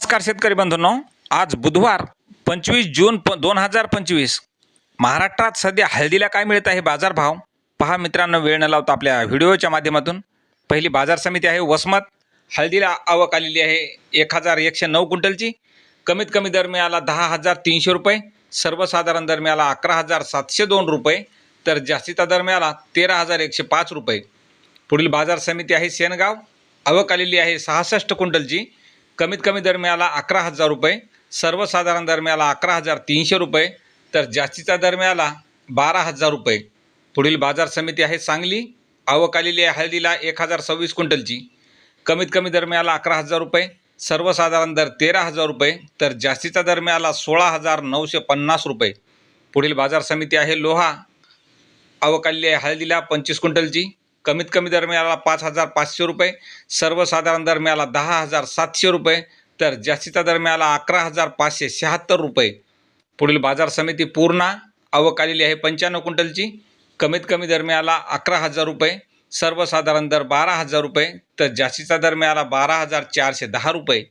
नमस्कार शेतकरी बंधूंनो. आज बुधवार पंचवीस जून प दोन हजार पंचवीस. महाराष्ट्रात सध्या हळदीला काय मिळत आहे बाजारभाव पहा मित्रांनो वेळ न लावता आपल्या व्हिडिओच्या माध्यमातून. पहिली बाजार समिती आहे वसमत. हळदीला आवक आलेली आहे एक हजार एकशे नऊ क्विंटलची. कमीत कमी दर मिळाला दहा हजार तीनशे रुपये. सर्वसाधारण दर मिळाला अकरा हजार सातशे दोन रुपये. तर जास्तीचा दर मिळाला तेरा हजार एकशे पाच रुपये. पुढील बाजार समिती आहे सेनगाव. आवक आलेली आहे सहासष्ट क्विंटलची. कमीत कमी दर मिळाला अकरा हजार रुपये सर्वसाधारण दर मिळाला अकरा हजार तीनशे रुपये तर जास्तीचा दर मिळाला बारा हजार रुपये. पुढील बाजार समिती आहे सांगली आवक आलेली आहे हळदीला एक हजार सव्वीस क्विंटलची. कमीत कमी दर मिळाला अकरा हजार रुपये सर्वसाधारण दर तेरा हजार रुपये तर जास्तीचा दर मिळाला सोळा हजार नऊशे पन्नास रुपये. पुढील बाजार समिती आहे लोहा आवक आलेली आहे हळदीला पंचवीस क्विंटलची. कमीत कमी दर मिळाला पाच हजार पाचशे रुपये सर्वसाधारण दर मिळाला दहा हजार सातशे रुपये तर जास्तीचा दर मिळाला अकरा हजार पाचशे शहात्तर रुपये. पुढील बाजार समिती पूर्णा आवक आलेली आहे पंच्याण्णव क्विंटलची. कमीत कमी दर मिळाला अकरा हजार रुपये सर्वसाधारण दर बारा हजार रुपये तर जास्तीचा दर मिळाला बारा हजार चारशे दहा रुपये.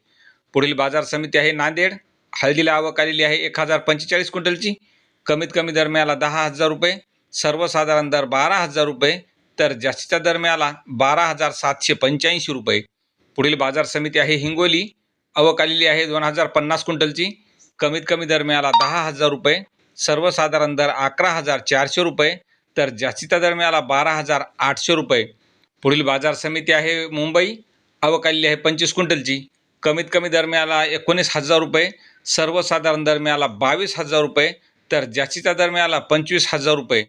पुढील बाजार समिती आहे नांदेड. हळदीला आवक आलेली आहे एक हजार पंचेचाळीस क्विंटलची. कमीत कमी दर मिळाला दहा हजार रुपये सर्वसाधारण दर बारा हजार रुपये तर जास्तीचा दर मिळाला बारा हजार सातशे पंच्याऐंशी रुपये. पुढील बाजार समिती आहे हिंगोली. आवक आलेली आहे दोन हजार पन्नास क्विंटलची. कमीत कमी दर मिळाला दहा हजार रुपये. सर्वसाधारण दर अकरा हजार चारशे रुपये. तर जास्तीचा दर मिळाला बारा हजार आठशे रुपये. पुढील बाजार समिती आहे मुंबई. आवक आलेली आहे पंचवीस क्विंटलची. कमीत कमी दर मिळाला एकोणीस हजार रुपये. सर्वसाधारण दर मिळाला बावीस हजार रुपये. तर जास्तीचा दर मिळाला पंचवीस हजार रुपये.